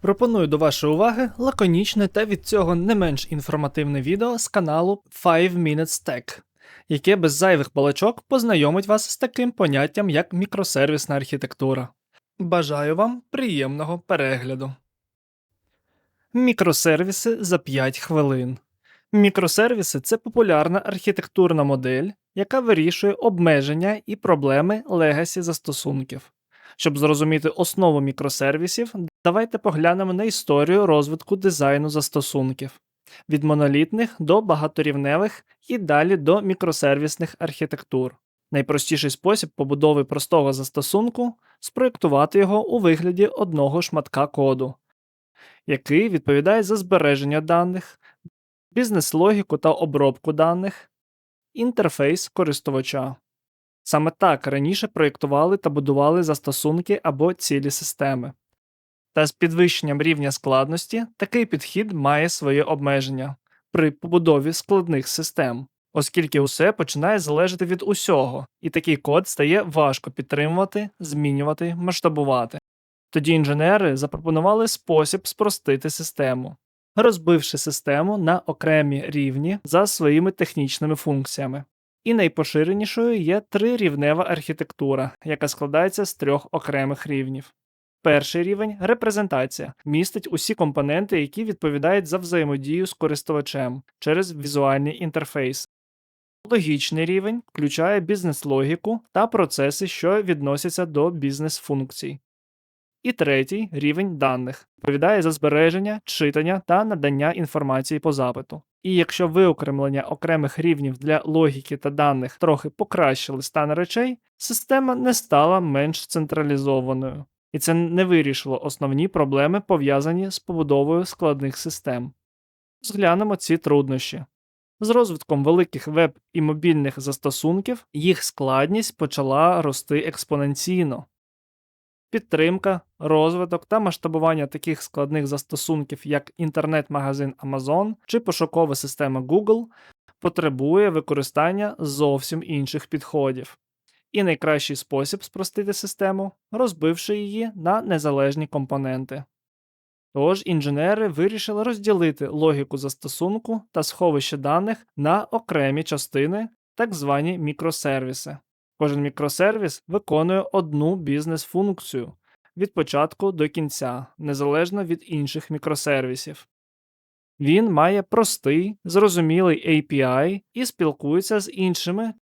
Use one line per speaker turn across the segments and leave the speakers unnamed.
Пропоную до вашої уваги лаконічне та від цього не менш інформативне відео з каналу 5 Minutes Tech, яке без зайвих балачок познайомить вас з таким поняттям, як мікросервісна архітектура. Бажаю вам приємного перегляду. Мікросервіси за 5 хвилин. Мікросервіси це популярна архітектурна модель, яка вирішує обмеження і проблеми легасі застосунків. Щоб зрозуміти основу мікросервісів, давайте поглянемо на історію розвитку дизайну застосунків від монолітних до багаторівневих і далі до мікросервісних архітектур. Найпростіший спосіб побудови простого застосунку спроєктувати його у вигляді одного шматка коду, який відповідає за збереження даних, бізнес-логіку та обробку даних, інтерфейс користувача. Саме так раніше проєктували та будували застосунки або цілі системи. Та з підвищенням рівня складності такий підхід має своє обмеження при побудові складних систем, оскільки усе починає залежати від усього, і такий код стає важко підтримувати, змінювати, масштабувати. Тоді інженери запропонували спосіб спростити систему, розбивши систему на окремі рівні за своїми технічними функціями. І найпоширенішою є трирівнева архітектура, яка складається з трьох окремих рівнів. Перший рівень репрезентація містить усі компоненти, які відповідають за взаємодію з користувачем через візуальний інтерфейс. Логічний рівень включає бізнес-логіку та процеси, що відносяться до бізнес-функцій. І третій рівень даних відповідає за збереження, читання та надання інформації по запиту. І якщо виокремлення окремих рівнів для логіки та даних трохи покращили стан речей, система не стала менш централізованою, і це не вирішило основні проблеми, пов'язані з побудовою складних систем. Зглянемо ці труднощі. З розвитком великих веб і мобільних застосунків їх складність почала рости експоненційно. Підтримка, розвиток та масштабування таких складних застосунків, як інтернет-магазин Amazon чи пошукова система Google, потребує використання зовсім інших підходів. І найкращий спосіб спростити систему, розбивши її на незалежні компоненти. Тож інженери вирішили розділити логіку застосунку та сховище даних на окремі частини, так звані мікросервіси. Кожен мікросервіс виконує одну бізнес-функцію від початку до кінця, незалежно від інших мікросервісів. Він має простий, зрозумілий API і спілкується з іншими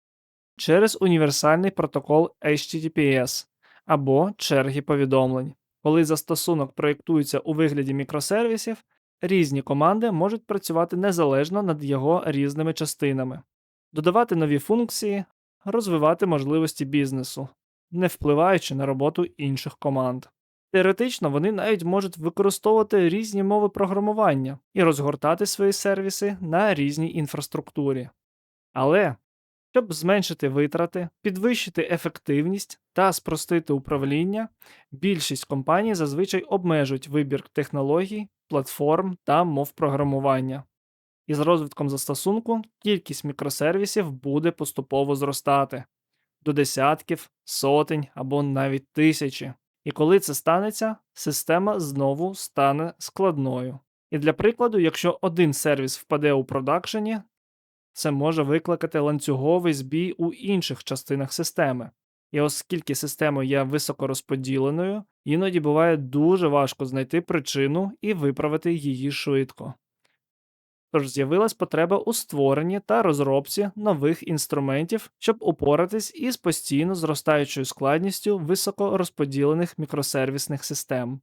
через універсальний протокол HTTPS або черги повідомлень. Коли застосунок проєктується у вигляді мікросервісів, різні команди можуть працювати незалежно над його різними частинами, додавати нові функції, розвивати можливості бізнесу, не впливаючи на роботу інших команд. Теоретично вони навіть можуть використовувати різні мови програмування і розгортати свої сервіси на різній інфраструктурі. Але щоб зменшити витрати, підвищити ефективність та спростити управління, більшість компаній зазвичай обмежують вибір технологій, платформ та мов програмування. І з розвитком застосунку кількість мікросервісів буде поступово зростати до десятків, сотень або навіть тисячі. І коли це станеться, система знову стане складною. І для прикладу, якщо один сервіс впаде у продакшені, це може викликати ланцюговий збій у інших частинах системи. І оскільки система є високорозподіленою, іноді буває дуже важко знайти причину і виправити її швидко. Тож з'явилась потреба у створенні та розробці нових інструментів, щоб упоратись із постійно зростаючою складністю високорозподілених мікросервісних систем.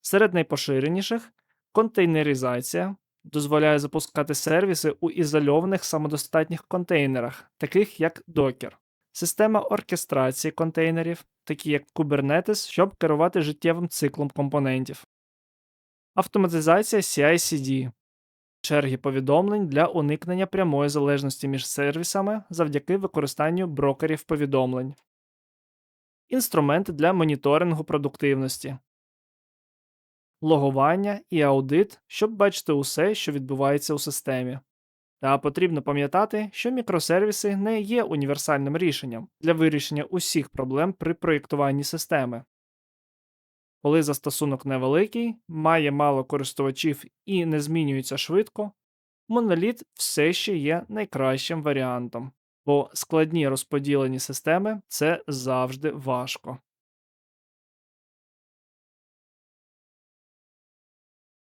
Серед найпоширеніших контейнеризація дозволяє запускати сервіси у ізольованих самодостатніх контейнерах, таких як Docker, система оркестрації контейнерів, такі як Kubernetes, щоб керувати життєвим циклом компонентів, автоматизація CI-CD черги повідомлень для уникнення прямої залежності між сервісами завдяки використанню брокерів повідомлень, інструменти для моніторингу продуктивності, логування і аудит, щоб бачити усе, що відбувається у системі. Та потрібно пам'ятати, що мікросервіси не є універсальним рішенням для вирішення усіх проблем при проєктуванні системи. Коли застосунок невеликий, має мало користувачів і не змінюється швидко, моноліт все ще є найкращим варіантом, бо складні розподілені системи це завжди важко.